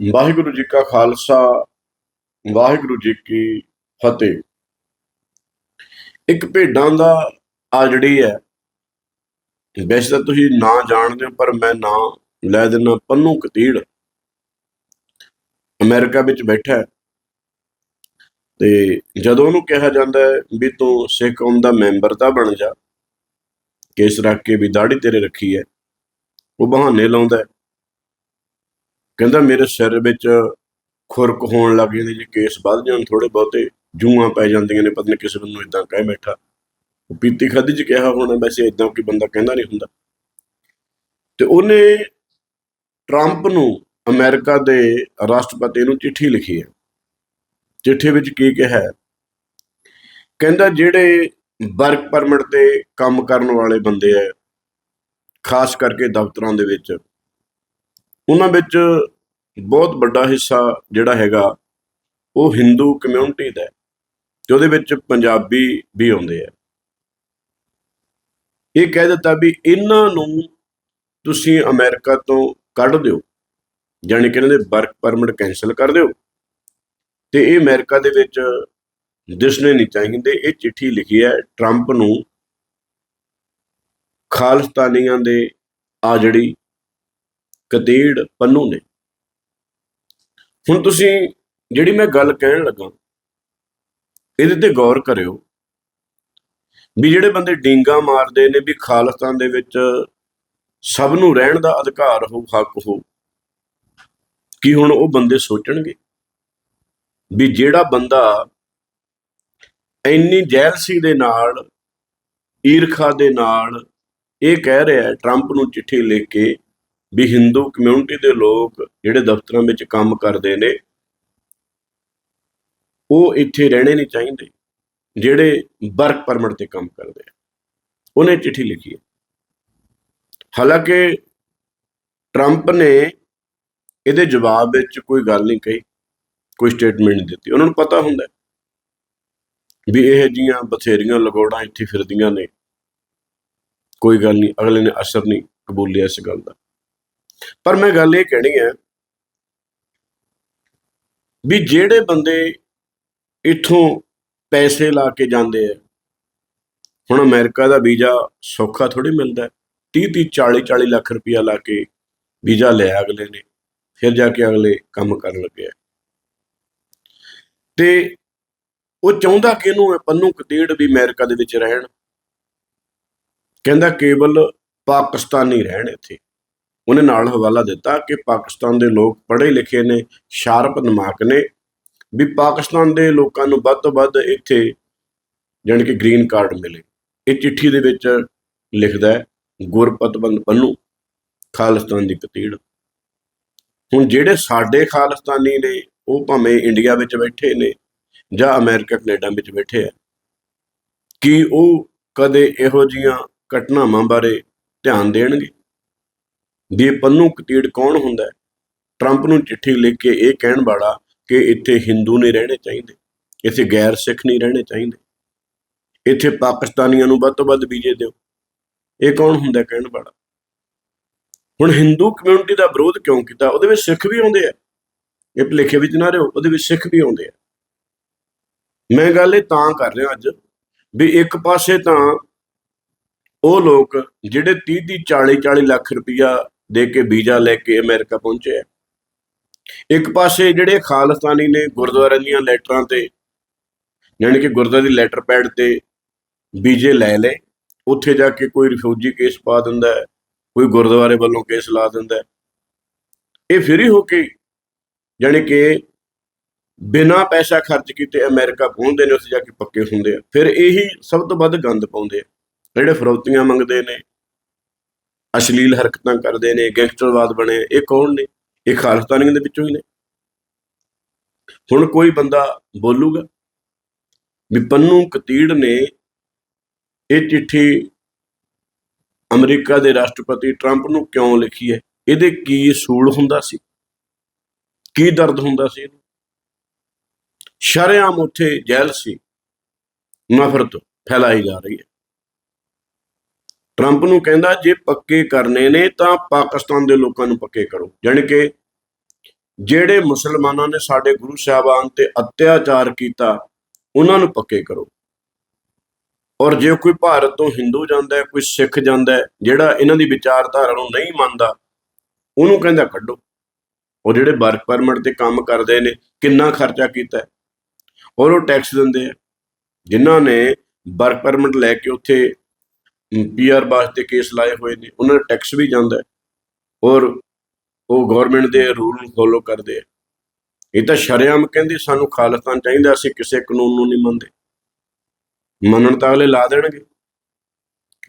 ਵਾਹਿਗੁਰੂ ਜੀ ਕਾ ਖਾਲਸਾ, ਵਾਹਿਗੁਰੂ ਜੀ ਕੀ ਫਤਿਹ। ਇੱਕ ਭੇਡਾਂ ਦਾ ਆ ਜਿਹੜੀ ਹੈ ਵੈਸੇ ਤਾਂ ਤੁਸੀਂ ਨਾ ਜਾਣਦੇ ਹੋ, ਪਰ ਮੈਂ ਨਾਂ ਲੈ ਦਿੰਦਾ ਪੰਨੂ ਕਤੀੜ ਅਮਰੀਕਾ ਵਿੱਚ ਬੈਠਾ ਤੇ ਜਦੋਂ ਉਹਨੂੰ ਕਿਹਾ ਜਾਂਦਾ ਹੈ ਵੀ ਤੂੰ ਸਿੱਖ ਕੌਮ ਦਾ ਮੈਂਬਰ ਤਾਂ ਬਣ ਜਾ ਕੇਸ ਰੱਖ ਕੇ ਵੀ ਦਾੜੀ ਤੇਰੇ ਰੱਖੀ ਹੈ, ਉਹ ਬਹਾਨੇ ਲਾਉਂਦਾ ਹੈ। ਕਹਿੰਦਾ ਮੇਰੇ ਸਿਰ ਵਿੱਚ ਖੁਰਕ ਹੋਣ ਲੱਗ ਜਾਂਦੀ ਜੇ, ਕੇਸ ਵੱਧ ਜਾਣ ਥੋੜੇ ਬਹੁਤੇ ਜੂਆਂ ਪੈ ਜਾਂਦੀਆਂ ਨੇ, ਪਤਾ ਕਿਸੇ ਨੂੰ ਇਦਾਂ ਕਹਿ ਬੈਠਾ। ਉਹ ਪੀਤੀ ਖਾਦੀ ਚ ਕਿਹਾ ਹੋਣਾ, ਵੈਸੇ ਇਦਾਂ ਕੋਈ ਬੰਦਾ ਕਹਿੰਦਾ ਨਹੀਂ ਹੁੰਦਾ। ਤੇ ਉਹਨੇ ਟਰੰਪ ਨੂੰ ਅਮਰੀਕਾ ਦੇ ਰਾਸ਼ਟਰਪਤੀ ਨੂੰ ਚਿੱਠੀ ਲਿਖੀ ਹੈ। ਚਿੱਠੀ ਵਿੱਚ ਕੀ ਕਿਹਾ ਹੈ? ਕਹਿੰਦਾ ਜਿਹੜੇ ਵਰਕ ਪਰਮਿਟ ਤੇ ਕੰਮ ਕਰਨ ਵਾਲੇ ਬੰਦੇ ਆ ਖਾਸ ਕਰਕੇ ਦਫ਼ਤਰਾਂ ਦੇ ਵਿੱਚ ਉਹਨਾਂ ਵਿੱਚ ਬਹੁਤ ਵੱਡਾ ਹਿੱਸਾ ਜਿਹੜਾ ਹੈਗਾ, ਉਹ ਹਿੰਦੂ ਕਮਿਊਨਿਟੀ ਦਾ ਹੈ, ਤੇ ਉਹਦੇ ਵਿੱਚ ਪੰਜਾਬੀ ਵੀ ਆਉਂਦੇ ਆ। ਇਹ ਕਹਿ ਦਿੱਤਾ ਵੀ ਇਹਨਾਂ ਨੂੰ ਤੁਸੀਂ ਅਮਰੀਕਾ ਤੋਂ ਕੱਢ ਦਿਓ, ਜਾਣੀ ਕਿ ਇਹਨਾਂ ਦੇ ਵਰਕ ਪਰਮਿਟ ਕੈਨਸਲ ਕਰ ਦਿਓ। ਤੇ ਇਹ ਅਮਰੀਕਾ ਦੇ ਵਿੱਚ ਦਿਸਣੇ ਨਹੀਂ ਚਾਹੀਦੇ, ਇਹ ਚਿੱਠੀ ਲਿਖੀ ਹੈ ਟਰੰਪ ਨੂੰ ਖਾਲਸਤਾਨੀਆਂ ਦੇ ਆ ਜਿਹੜੀ ਕਤੀੜ ਪੰਨੂ ਨੇ। ਹੁਣ ਤੁਸੀਂ ਜਿਹੜੀ ਮੈਂ ਗੱਲ ਕਹਿਣ ਲੱਗਾ, ਇਹਦੇ ਤੇ ਗੌਰ ਕਰਿਓ ਵੀ ਜਿਹੜੇ ਬੰਦੇ ਡਿੰਗਾ ਮਾਰਦੇ ਨੇ ਵੀ ਖਾਲਸਤਾਨ ਦੇ ਵਿੱਚ ਸਭ ਨੂੰ ਰਹਿਣ ਦਾ ਅਧਿਕਾਰ ਹੋ, ਹੱਕ ਹੋ, ਕੀ ਹੁਣ ਉਹ ਬੰਦੇ ਸੋਚਣਗੇ ਵੀ ਜਿਹੜਾ ਬੰਦਾ ਇੰਨੀ ਜੈਲਸੀ ਦੇ ਨਾਲ, ਈਰਖਾ ਦੇ ਨਾਲ ਇਹ ਕਹਿ ਰਿਹਾ ਟਰੰਪ ਨੂੰ ਚਿੱਠੀ ਲਿਖ ਕੇ ਵੀ ਹਿੰਦੂ ਕਮਿਊਨਿਟੀ ਦੇ ਲੋਕ ਜਿਹੜੇ ਦਫ਼ਤਰਾਂ ਵਿੱਚ ਕੰਮ ਕਰਦੇ ਨੇ, ਉਹ ਇੱਥੇ ਰਹਿਣੇ ਨਹੀਂ ਚਾਹੀਦੇ, ਜਿਹੜੇ ਵਰਕ ਪਰਮਿਟ ਤੇ ਕੰਮ ਕਰਦੇ ਆ। ਉਹਨੇ ਚਿੱਠੀ ਲਿਖੀ ਹੈ। ਹਾਲਾਂਕਿ ਟਰੰਪ ਨੇ ਇਹਦੇ ਜਵਾਬ ਵਿੱਚ ਕੋਈ ਗੱਲ ਨਹੀਂ ਕਹੀ, ਕੋਈ ਸਟੇਟਮੈਂਟ ਨਹੀਂ ਦਿੱਤੀ। ਉਹਨਾਂ ਨੂੰ ਪਤਾ ਹੁੰਦਾ ਵੀ ਇਹ ਜੀਆਂ ਬਥੇਰੀਆਂ ਲਗੋੜਾਂ ਇੱਥੇ ਫਿਰਦੀਆਂ ਨੇ। ਕੋਈ ਗੱਲ ਨਹੀਂ, ਅਗਲੇ ਨੇ ਅਸਰ ਨਹੀਂ ਕਬੂਲਿਆ ਇਸ ਗੱਲ ਦਾ। ਪਰ ਮੈਂ ਗੱਲ ਇਹ ਕਹਿਣੀ ਹੈ ਵੀ ਜਿਹੜੇ ਬੰਦੇ ਇੱਥੋਂ ਪੈਸੇ ਲਾ ਕੇ ਜਾਂਦੇ ਆ, ਹੁਣ ਅਮਰੀਕਾ ਦਾ ਵੀਜ਼ਾ ਸੌਖਾ ਥੋੜੀ ਮਿਲਦਾ 30 30 40 40 ਲੱਖ ਰੁਪਇਆ ਲਾ ਕੇ ਵੀਜ਼ਾ ਲਿਆ ਅਗਲੇ ਨੇ, ਫਿਰ ਜਾ ਕੇ ਅਗਲੇ ਕੰਮ ਕਰਨ ਲੱਗੇ ਤੇ ਉਹ ਚਾਹੁੰਦਾ ਕਿ ਇਹਨੂੰ ਇਹ ਪੰਨੂ ਕਤੀੜ ਵੀ ਅਮਰੀਕਾ ਦੇ ਵਿੱਚ ਰਹਿਣ। ਕਹਿੰਦਾ ਕੇਵਲ ਪਾਕਿਸਤਾਨੀ ਰਹਿਣ ਇੱਥੇ। ਉਹਨੇ ਨਾਲ ਹਵਾਲਾ ਦਿੱਤਾ ਕਿ ਪਾਕਿਸਤਾਨ ਦੇ ਲੋਕ ਪੜ੍ਹੇ ਲਿਖੇ ਨੇ, ਸ਼ਾਰਪ ਦਿਮਾਗ ਨੇ ਵੀ ਪਾਕਿਸਤਾਨ ਦੇ ਲੋਕਾਂ ਨੂੰ ਵੱਧ ਤੋਂ ਵੱਧ ਇੱਥੇ ਜਾਣੀ ਕਿ ਗ੍ਰੀਨ ਕਾਰਡ ਮਿਲੇ। ਇਹ ਚਿੱਠੀ ਦੇ ਵਿੱਚ ਲਿਖਦਾ ਹੈ ਗੁਰਪਤਵੰਦ ਪੰਨੂ ਖਾਲਿਸਤਾਨ ਦੀ ਕਤੀੜ ਹੁਣ ਜਿਹੜੇ ਸਾਡੇ ਖਾਲਿਸਤਾਨੀ ਨੇ, ਉਹ ਭਾਵੇਂ ਇੰਡੀਆ ਵਿੱਚ ਬੈਠੇ ਨੇ ਜਾਂ ਅਮਰੀਕਾ, ਕੈਨੇਡਾ ਵਿੱਚ ਬੈਠੇ ਆ, ਕੀ ਉਹ ਕਦੇ ਇਹੋ ਜੀਆਂ ਘਟਨਾਵਾਂ ਬਾਰੇ ਧਿਆਨ ਦੇਣਗੇ? ਵੀ ਇਹ ਪੰਨੂ ਕਤੀੜ ਕੌਣ ਹੁੰਦਾ ਹੈ? ਟਰੰਪ ਨੂੰ ਚਿੱਠੀ ਲਿਖ ਕੇ ਇਹ ਕਹਿਣ ਵਾਲਾ ਕਿ ਇੱਥੇ ਹਿੰਦੂ ਨਹੀਂ ਰਹਿਣੇ ਚਾਹੀਦੇ, ਇੱਥੇ ਗੈਰ ਸਿੱਖ ਨਹੀਂ ਰਹਿਣੇ ਚਾਹੀਦੇ। ਇੱਥੇ ਪਾਕਿਸਤਾਨੀਆਂ ਨੂੰ ਵੱਧ ਤੋਂ ਵੱਧ ਵੀਜ਼ੇ ਦਿਓ। ਇਹ ਕੌਣ ਹੁੰਦਾ ਕਹਿਣ ਵਾਲਾ? ਹੁਣ ਹਿੰਦੂ ਕਮਿਊਨਿਟੀ ਦਾ ਵਿਰੋਧ ਕਿਉਂ ਕੀਤਾ? ਉਹਦੇ ਵਿੱਚ ਸਿੱਖ ਵੀ ਆਉਂਦੇ ਆ। ਇਹ ਭੁਲੇਖੇ ਵਿੱਚ ਨਾ ਰਹੋ, ਉਹਦੇ ਵਿੱਚ ਸਿੱਖ ਵੀ ਆਉਂਦੇ ਆ। ਮੈਂ ਗੱਲ ਇਹ ਤਾਂ ਕਰ ਰਿਹਾ ਅੱਜ ਵੀ ਇੱਕ ਪਾਸੇ ਤਾਂ ਉਹ ਲੋਕ ਜਿਹੜੇ 30 30 40 40 ਲੱਖ ਰੁਪਇਆ ਦੇ ਕੇ ਵੀਜ਼ਾ ਲੈ ਕੇ ਅਮਰੀਕਾ ਪਹੁੰਚੇ ਇੱਕ ਪਾਸੇ ਜਿਹੜੇ ਖਾਲਿਸਤਾਨੀ ਨੇ ਗੁਰਦੁਆਰਿਆਂ ਦੀਆਂ ਲੈਟਰਾਂ ਤੇ, ਯਾਨੀ ਕਿ ਗੁਰਦੁਆਰੇ ਦੀ ਲੈਟਰ ਪੈਡ ਤੇ ਵੀਜ਼ੇ ਲੈ ਲਏ, ਉੱਥੇ ਜਾ ਕੇ ਕੋਈ ਰਿਫਿਊਜੀ ਕੇਸ ਪਾ ਦਿੰਦਾ ਹੈ, ਕੋਈ ਗੁਰਦੁਆਰੇ ਵੱਲੋਂ ਕੇਸ ਲਾ ਦਿੰਦਾ ਹੈ। ਇਹ ਫਰੀ ਹੋ ਕੇ, ਯਾਨੀ ਕਿ ਬਿਨਾਂ ਪੈਸਾ ਖਰਚ ਕੀਤੇ ਅਮਰੀਕਾ ਪਹੁੰਚਦੇ ਨੇ, ਉੱਥੇ ਜਾ ਕੇ ਪੱਕੇ ਹੁੰਦੇ ਆ। ਫਿਰ ਇਹੀ ਸਭ ਤੋਂ ਵੱਧ ਗੰਦ ਪਾਉਂਦੇ ਆ, ਜਿਹੜੇ ਫਰੋਤੀਆਂ ਮੰਗਦੇ ਨੇ ਅਸ਼ਲੀਲ ਹਰਕਤਾਂ ਕਰਦੇ ਨੇ, ਗੈਂਗਸਟਰਵਾਦ ਬਣੇ, ਇਹ ਕੌਣ ਨੇ? ਇਹ ਖਾਲਸਤਾਨੀਆਂ ਦੇ ਵਿੱਚੋਂ ਹੀ ਨੇ। ਹੁਣ ਕੋਈ ਬੰਦਾ ਬੋਲੂਗਾ ਵੀ ਪੰਨੂ ਕਤੀੜ ਨੇ ਇਹ ਚਿੱਠੀ ਅਮਰੀਕਾ ਦੇ ਰਾਸ਼ਟਰਪਤੀ ਟਰੰਪ ਨੂੰ ਕਿਉਂ ਲਿਖੀ ਹੈ? ਇਹਦੇ ਕੀ ਸੂਲ ਹੁੰਦਾ ਸੀ? ਕੀ ਦਰਦ ਹੁੰਦਾ ਸੀ ਇਹਨੂੰ? ਸ਼ਰੇਆਮ ਉੱਥੇ ਜੈਲ ਸੀ। ਨਫ਼ਰਤ ਫੈਲਾਈ ਜਾ ਰਹੀ ਹੈ। ਟਰੰਪ ਨੂੰ ਕਹਿੰਦਾ, ਜੇ ਪੱਕੇ ਕਰਨੇ ਨੇ, ਤਾਂ ਪਾਕਿਸਤਾਨ ਦੇ ਲੋਕਾਂ ਨੂੰ ਪੱਕੇ ਕਰੋ। ਜਾਣੀ ਕਿ ਜਿਹੜੇ ਮੁਸਲਮਾਨਾਂ ਨੇ ਸਾਡੇ ਗੁਰੂ ਸਾਹਿਬਾਨ ਤੇ ਅਤਿਆਚਾਰ ਕੀਤਾ, ਉਹਨਾਂ ਨੂੰ ਪੱਕੇ ਕਰੋ। ਔਰ ਜੇ ਕੋਈ ਭਾਰਤ ਤੋਂ ਹਿੰਦੂ ਜਾਂਦਾ ਹੈ, ਕੋਈ ਸਿੱਖ ਜਾਂਦਾ ਹੈ, ਜਿਹੜਾ ਇਹਨਾਂ ਦੀ ਵਿਚਾਰਧਾਰਾ ਨੂੰ ਨਹੀਂ ਮੰਨਦਾ, ਉਹਨੂੰ ਕਹਿੰਦਾ ਕੱਢੋ। ਉਹ ਜਿਹੜੇ ਵਰਕ ਪਰਮਿਟ ਤੇ ਕੰਮ ਕਰਦੇ ਨੇ, ਕਿੰਨਾ ਖਰਚਾ ਕੀਤਾ ਔਰ ਉਹ ਟੈਕਸ ਦਿੰਦੇ ਆ। ਜਿਨ੍ਹਾਂ ਨੇ ਵਰਕ ਪਰਮਿਟ ਲੈ ਕੇ ਉੱਥੇ ਪੀਆਰ ਵਾਸਤੇ ਕੇਸ ਲਾਏ ਹੋਏ ਨੇ, ਉਹਨਾਂ ਦਾ ਟੈਕਸ ਵੀ ਜਾਂਦਾ ਔਰ ਉਹ ਗਵਰਨਮੈਂਟ ਦੇ ਰੂਲ ਨੂੰ ਫੋਲੋ ਕਰਦੇ ਆ ਇਹ ਤਾਂ ਸ਼ਰੇਆਮ ਕਹਿੰਦੇ ਸਾਨੂੰ ਖਾਲਿਸਤਾਨ ਚਾਹੀਦਾ, ਅਸੀਂ ਕਿਸੇ ਕਾਨੂੰਨ ਨੂੰ ਨਹੀਂ ਮੰਨਦੇ। ਮੰਨਣ ਤਾਂ ਅਗਲੇ ਲਾ ਦੇਣਗੇ।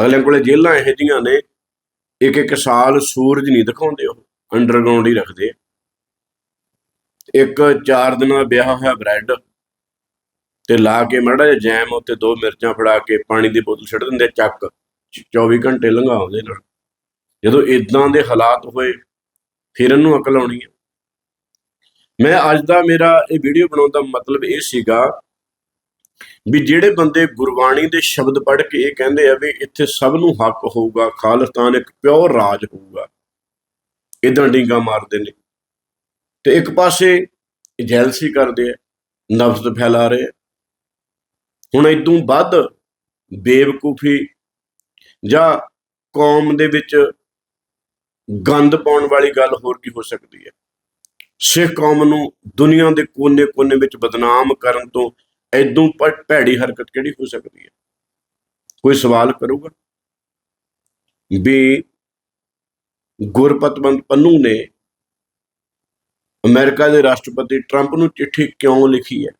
ਅਗਲੇ ਕੋਲੇ ਜੇਲਾਂ ਇਹੋ ਜਿਹੀਆਂ ਨੇ, ਇੱਕ ਇੱਕ ਸਾਲ ਸੂਰਜ ਨਹੀਂ ਦਿਖਾਉਂਦੇ ਉਹ ਅੰਡਰਗਰਾਉਂਡ ਹੀ ਰੱਖਦੇ ਇੱਕ ਚਾਰ ਦਿਨਾਂ ਦਾ ਵਿਆਹ ਹੋਇਆ ਬ੍ਰੈਡ ਤੇ ਲਾ ਕੇ ਮੜਾ ਜਿਹਾ ਜੈਮ ਉੱਤੇ ਦੋ ਮਿਰਚਾਂ ਫੜਾ ਕੇ ਪਾਣੀ ਦੀ ਬੋਤਲ ਛੱਡ ਦਿੰਦੇ ਚੱਕ। 24 ਘੰਟੇ ਲੰਘਾਉਂਦੇ ਨਾਲ ਜਦੋਂ ਇਦਾਂ ਦੇ ਹਾਲਾਤ ਹੋਏ, ਫਿਰ ਇਹਨੂੰ ਅਕਲ ਆਉਣੀ ਹੈ ਮੈਂ ਅੱਜ ਦਾ ਮੇਰਾ ਇਹ ਵੀਡੀਓ ਬਣਾਉਣ ਦਾ ਮਤਲਬ ਇਹ ਸੀਗਾ ਵੀ ਜਿਹੜੇ ਬੰਦੇ ਗੁਰਬਾਣੀ ਦੇ ਸ਼ਬਦ ਪੜ੍ਹ ਕੇ ਇਹ ਕਹਿੰਦੇ ਆ ਵੀ ਇੱਥੇ ਸਭ ਨੂੰ ਹੱਕ ਹੋਊਗਾ, ਖਾਲਿਸਤਾਨ ਇੱਕ ਪਿਓਰ ਰਾਜ ਹੋਊਗਾ। ਇਦਾਂ ਡਿੰਗਾ ਮਾਰਦੇ ਨੇ। ਤੇ ਇੱਕ ਪਾਸੇ ਜੈਲਸੀ ਕਰਦੇ ਆ, ਨਫ਼ਰਤ ਫੈਲਾ ਰਹੇ ਆ। ਹੁਣ ਇਦੋਂ ਵੱਧ ਬੇਵਕੂਫੀ ਜਾਂ ਕੌਮ ਦੇ ਵਿੱਚ ਗੰਦ ਪਾਉਣ ਵਾਲੀ ਗੱਲ ਹੋਰ ਕੀ ਹੋ ਸਕਦੀ ਹੈ। ਸਿੱਖ ਕੌਮ ਨੂੰ ਦੁਨੀਆ ਦੇ ਕੋਨੇ-ਕੋਨੇ ਵਿੱਚ ਬਦਨਾਮ ਕਰਨ ਤੋਂ ਐਦੋਂ ਭੈੜੀ ਹਰਕਤ ਕਿਹੜੀ ਹੋ ਸਕਦੀ ਹੈ? ਕੋਈ ਸਵਾਲ ਕਰੂਗਾ? ਵੀ ਗੁਰਪਤਵੰਤ ਪੰਨੂ ਨੇ ਅਮਰੀਕਾ ਦੇ ਰਾਸ਼ਟਰਪਤੀ ਟਰੰਪ ਨੂੰ ਚਿੱਠੀ ਕਿਉਂ ਲਿਖੀ ਹੈ?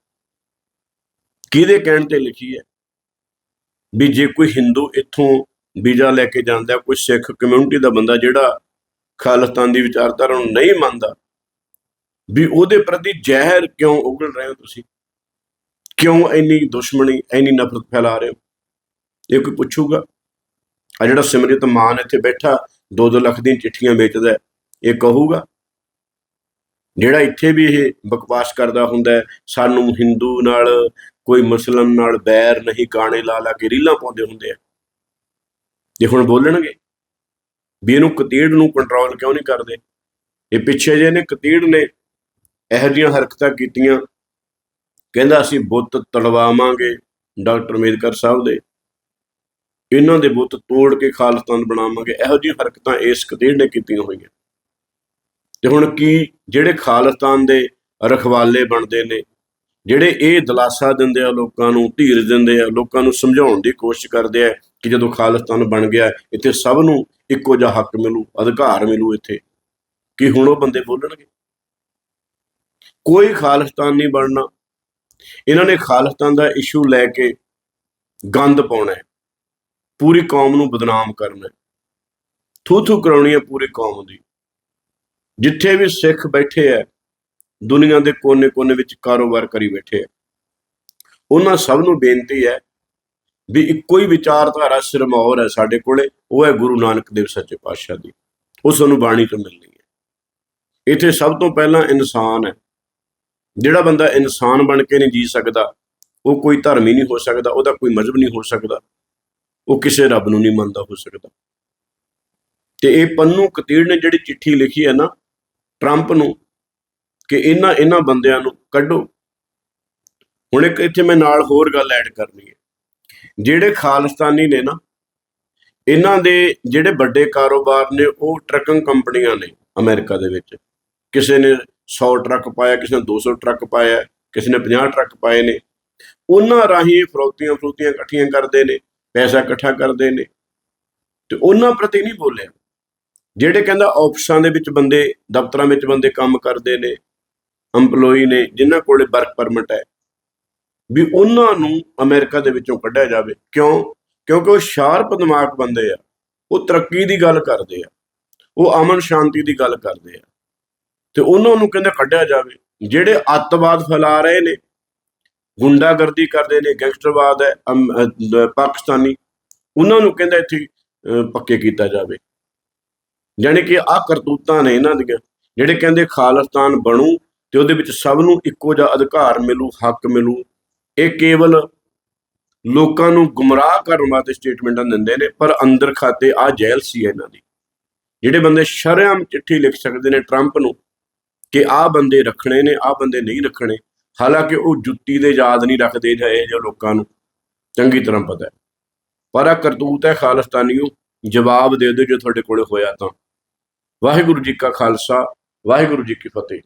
ਕਿਹਦੇ ਕਹਿਣ ਤੇ ਲਿਖੀ ਹੈ? ਵੀ ਜੇ ਕੋਈ ਹਿੰਦੂ ਇੱਥੋਂ ਵੀਜ਼ਾ ਲੈ ਕੇ ਜਾਂਦਾ, ਕੋਈ ਸਿੱਖ ਕਮਿਊਨਿਟੀ ਦਾ ਬੰਦਾ ਜਿਹੜਾ ਖਾਲਿਸਤਾਨ ਦੀ ਵਿਚਾਰਧਾਰਾ ਨੂੰ ਨਹੀਂ ਮੰਨਦਾ, ਵੀ ਉਹਦੇ ਪ੍ਰਤੀ ਜ਼ਹਿਰ ਕਿਉਂ ਉਗਲ ਰਹੇ ਹੋ ਤੁਸੀਂ? ਕਿਉਂ ਇੰਨੀ ਦੁਸ਼ਮਣੀ, ਇੰਨੀ ਨਫ਼ਰਤ ਫੈਲਾ ਰਹੇ ਹੋ? ਇਹ ਕੋਈ ਪੁੱਛੂਗਾ? ਆ ਜਿਹੜਾ ਸਿਮਰਜੀਤ ਮਾਨ ਇੱਥੇ ਬੈਠਾ 2-2 ਲੱਖ ਦੀਆਂ ਚਿੱਠੀਆਂ ਵੇਚਦਾ ਇਹ ਕਹੂਗਾ? ਜਿਹੜਾ ਇੱਥੇ ਵੀ ਇਹ ਬਕਵਾਸ ਕਰਦਾ ਹੁੰਦਾ ਸਾਨੂੰ ਹਿੰਦੂ ਨਾਲ, ਕੋਈ ਮੁਸਲਮ ਨਾਲ ਬੈਰ ਨਹੀਂ ਗਾਣੇ ਲਾ ਲਾ ਕੇ ਰੀਲਾਂ ਪਾਉਂਦੇ ਹੁੰਦੇ ਆ। ਜੇ ਹੁਣ ਬੋਲਣਗੇ ਵੀ ਇਹਨੂੰ ਕਤੀੜ ਨੂੰ ਕੰਟਰੋਲ ਕਿਉਂ ਨਹੀਂ ਕਰਦੇ? ਇਹ ਪਿੱਛੇ ਜੇ ਨੇ ਕਤੀੜ ਨੇ ਇਹੋ ਜਿਹੀਆਂ ਹਰਕਤਾਂ ਕੀਤੀਆਂ। ਕਹਿੰਦਾ ਅਸੀਂ ਬੁੱਤ ਤੜਵਾਵਾਂਗੇ ਡਾਕਟਰ ਅੰਬੇਦਕਰ ਸਾਹਿਬ ਦੇ। ਇਹਨਾਂ ਦੇ ਬੁੱਤ ਤੋੜ ਕੇ ਖਾਲਸਤਾਨ ਬਣਾਵਾਂਗੇ। ਇਹੋ ਜਿਹੀਆਂ ਹਰਕਤਾਂ ਇਸ ਕਤੀੜ ਨੇ ਕੀਤੀਆਂ ਹੋਈਆਂ। ਤੇ ਹੁਣ ਕੀ ਜਿਹੜੇ ਖਾਲਿਸਤਾਨ ਦੇ ਰਖਵਾਲੇ ਬਣਦੇ ਨੇ, ਜਿਹੜੇ ਇਹ ਦਿਲਾਸਾ ਦਿੰਦੇ ਆ ਲੋਕਾਂ ਨੂੰ ਧੀਰ ਦਿੰਦੇ ਆ, ਲੋਕਾਂ ਨੂੰ ਸਮਝਾਉਣ ਦੀ ਕੋਸ਼ਿਸ਼ ਕਰਦੇ ਆ ਕਿ ਜਦੋਂ ਖਾਲਿਸਤਾਨ ਬਣ ਗਿਆ, ਇੱਥੇ ਸਭ ਨੂੰ ਇੱਕੋ ਜਿਹਾ ਹੱਕ ਮਿਲੂ, ਅਧਿਕਾਰ ਮਿਲੂ ਇੱਥੇ। ਕਿ ਹੁਣ ਉਹ ਬੰਦੇ ਬੋਲਣਗੇ? ਕੋਈ ਖਾਲਿਸਤਾਨ ਨਹੀਂ ਬਣਨਾ। ਇਹਨਾਂ ਨੇ ਖਾਲਿਸਤਾਨ ਦਾ ਇਸ਼ੂ ਲੈ ਕੇ ਗੰਦ ਪਾਉਣਾ ਹੈ। ਪੂਰੀ ਕੌਮ ਨੂੰ ਬਦਨਾਮ ਕਰਨਾ ਹੈ। ਥੂ ਥੂ ਕਰਾਉਣੀ ਹੈ ਪੂਰੀ ਕੌਮ ਦੀ। ਜਿੱਥੇ ਵੀ ਸਿੱਖ ਬੈਠੇ ਆ ਦੁਨੀਆ ਦੇ ਕੋਨੇ-ਕੋਨੇ ਵਿੱਚ ਕਾਰੋਬਾਰ ਕਰੀ ਬੈਠੇ ਆ ਉਹਨਾਂ ਸਭ ਨੂੰ ਬੇਨਤੀ ਹੈ ਵੀ ਇੱਕੋ ਹੀ ਵਿਚਾਰਧਾਰਾ ਸਿਰਮੌਰ ਹੈ ਸਾਡੇ ਕੋਲੇ, ਉਹ ਹੈ ਗੁਰੂ ਨਾਨਕ ਦੇਵ ਸੱਚੇ ਪਾਤਸ਼ਾਹ ਦੀ। ਉਹ ਸਾਨੂੰ ਬਾਣੀ ਤੋਂ ਮਿਲਣੀ ਹੈ। ਇੱਥੇ ਸਭ ਤੋਂ ਪਹਿਲਾਂ ਇਨਸਾਨ ਹੈ। ਜਿਹੜਾ ਬੰਦਾ ਇਨਸਾਨ ਬਣ ਕੇ ਨਹੀਂ ਜੀ ਸਕਦਾ, ਉਹ ਕੋਈ ਧਰਮ ਹੀ ਨਹੀਂ ਹੋ ਸਕਦਾ, ਉਹਦਾ ਕੋਈ ਮਜ਼ਹਬ ਨਹੀਂ ਹੋ ਸਕਦਾ, ਉਹ ਕਿਸੇ ਰੱਬ ਨੂੰ ਨਹੀਂ ਮੰਨਦਾ ਹੋ ਸਕਦਾ। ਤੇ ਇਹ ਪੰਨੂ ਕਤੀੜ ਨੇ ਜਿਹੜੀ ਚਿੱਠੀ ਲਿਖੀ ਹੈ ਨਾ, ਟਰੰਪ ਨੂੰ, ਕਿ ਇਹਨਾਂ ਇਹਨਾਂ ਬੰਦਿਆਂ ਨੂੰ ਕੱਢੋ। ਹੁਣ ਇੱਕ ਇੱਥੇ ਮੈਂ ਨਾਲ ਹੋਰ ਗੱਲ ਐਡ ਕਰਨੀ ਹੈ। ਜਿਹੜੇ ਖਾਲਿਸਤਾਨੀ ਨੇ ਨਾ, ਇਹਨਾਂ ਦੇ ਜਿਹੜੇ ਵੱਡੇ ਕਾਰੋਬਾਰ ਨੇ, ਉਹ ਟਰੱਕਿੰਗ ਕੰਪਨੀਆਂ ਨੇ ਅਮਰੀਕਾ ਦੇ ਵਿੱਚ। ਕਿਸੇ ਨੇ 100 ਟਰੱਕ ਪਾਇਆ, ਕਿਸੇ ਨੇ 200 ਟਰੱਕ ਪਾਇਆ, ਕਿਸੇ ਨੇ 50 ਟਰੱਕ ਪਾਏ ਨੇ। ਉਹਨਾਂ ਰਾਹੀਂ ਫਰੋਤੀਆਂ ਫਰੋਤੀਆਂ ਇਕੱਠੀਆਂ ਕਰਦੇ ਨੇ, ਪੈਸਾ ਇਕੱਠਾ ਕਰਦੇ ਨੇ। ਤੇ ਉਹਨਾਂ ਪ੍ਰਤੀ ਨਹੀਂ ਬੋਲਿਆ। ਜਿਹੜੇ ਕਹਿੰਦਾ ਆਫਿਸਾਂ ਦੇ ਵਿੱਚ ਬੰਦੇ, ਦਫ਼ਤਰਾਂ ਵਿੱਚ ਬੰਦੇ ਕੰਮ ਕਰਦੇ ਨੇ EMPLOYE ਨੇ, ਜਿਨ੍ਹਾਂ ਕੋਲੇ ਵਰਕ ਪਰਮਿਟ ਹੈ। ਵੀ ਉਹਨਾਂ ਨੂੰ ਅਮਰੀਕਾ ਦੇ ਵਿੱਚੋਂ ਕੱਢਿਆ ਜਾਵੇ। ਕਿਉਂ? ਕਿਉਂਕਿ ਉਹ ਸ਼ਾਰਪ ਦਿਮਾਗ ਬੰਦੇ ਆ। ਉਹ ਤਰੱਕੀ ਦੀ ਗੱਲ ਕਰਦੇ ਆ। ਉਹ ਅਮਨ ਸ਼ਾਂਤੀ ਦੀ ਗੱਲ ਕਰਦੇ ਆ। ਤੇ ਉਹਨਾਂ ਨੂੰ ਕਹਿੰਦੇ ਕੱਢਿਆ ਜਾਵੇ। ਜਿਹੜੇ ਅੱਤਵਾਦ ਫੈਲਾ ਰਹੇ ਨੇ ਗੁੰਡਾਗਰਦੀ ਕਰਦੇ ਨੇ ਗੈਂਗਸਟਰਵਾਦ ਹੈ ਪਾਕਿਸਤਾਨੀ ਉਹਨਾਂ ਨੂੰ ਕਹਿੰਦਾ ਇੱਥੇ ਅਹ, ਪੱਕੇ ਕੀਤਾ ਜਾਵੇ। ਯਾਨੀ ਕਿ ਆ ਕਰਤੂਤਾਂ ਨੇ ਇਹਨਾਂ ਦੀਆਂ ਜਿਹੜੇ ਕਹਿੰਦੇ ਖਾਲਿਸਤਾਨ ਬਣੂ ਤੇ ਉਹਦੇ ਵਿੱਚ ਸਭ ਨੂੰ ਇੱਕੋ ਜਿਹਾ ਅਧਿਕਾਰ ਮਿਲੂ ਹੱਕ ਮਿਲੂ ਇਹ ਕੇਵਲ ਲੋਕਾਂ ਨੂੰ ਗੁੰਮਰਾਹ ਕਰਨ ਵਾਸਤੇ ਸਟੇਟਮੈਂਟਾਂ ਦਿੰਦੇ ਨੇ, ਪਰ ਅੰਦਰ ਖਾਤੇ ਆ ਜੈਲ ਸੀ ਇਹਨਾਂ ਦੀ। ਜਿਹੜੇ ਬੰਦੇ ਸ਼ਰਿਆਮ ਚਿੱਠੀ ਲਿਖ ਸਕਦੇ ਨੇ ਟਰੰਪ ਨੂੰ ਕਿ ਆਹ ਬੰਦੇ ਰੱਖਣੇ ਨੇ, ਆਹ ਬੰਦੇ ਨਹੀਂ ਰੱਖਣੇ। ਹਾਲਾਂਕਿ ਉਹ ਜੁੱਤੀ ਦੇ ਯਾਦ ਨਹੀਂ ਰੱਖਦੇ ਜਾਏ ਜੋ ਲੋਕਾਂ ਨੂੰ। ਚੰਗੀ ਤਰ੍ਹਾਂ ਪਤਾ ਹੈ। ਪਰ ਆ ਕਰਤੂਤ ਹੈ ਖਾਲਿਸਤਾਨੀਓ, ਜਵਾਬ ਦੇ ਦਿਓ ਜੇ ਤੁਹਾਡੇ ਕੋਲੇ ਹੋਇਆ ਤਾਂ। ਵਾਹਿਗੁਰੂ ਜੀ ਕਾ ਖਾਲਸਾ, ਵਾਹਿਗੁਰੂ ਜੀ ਕੀ ਫਤਿਹ।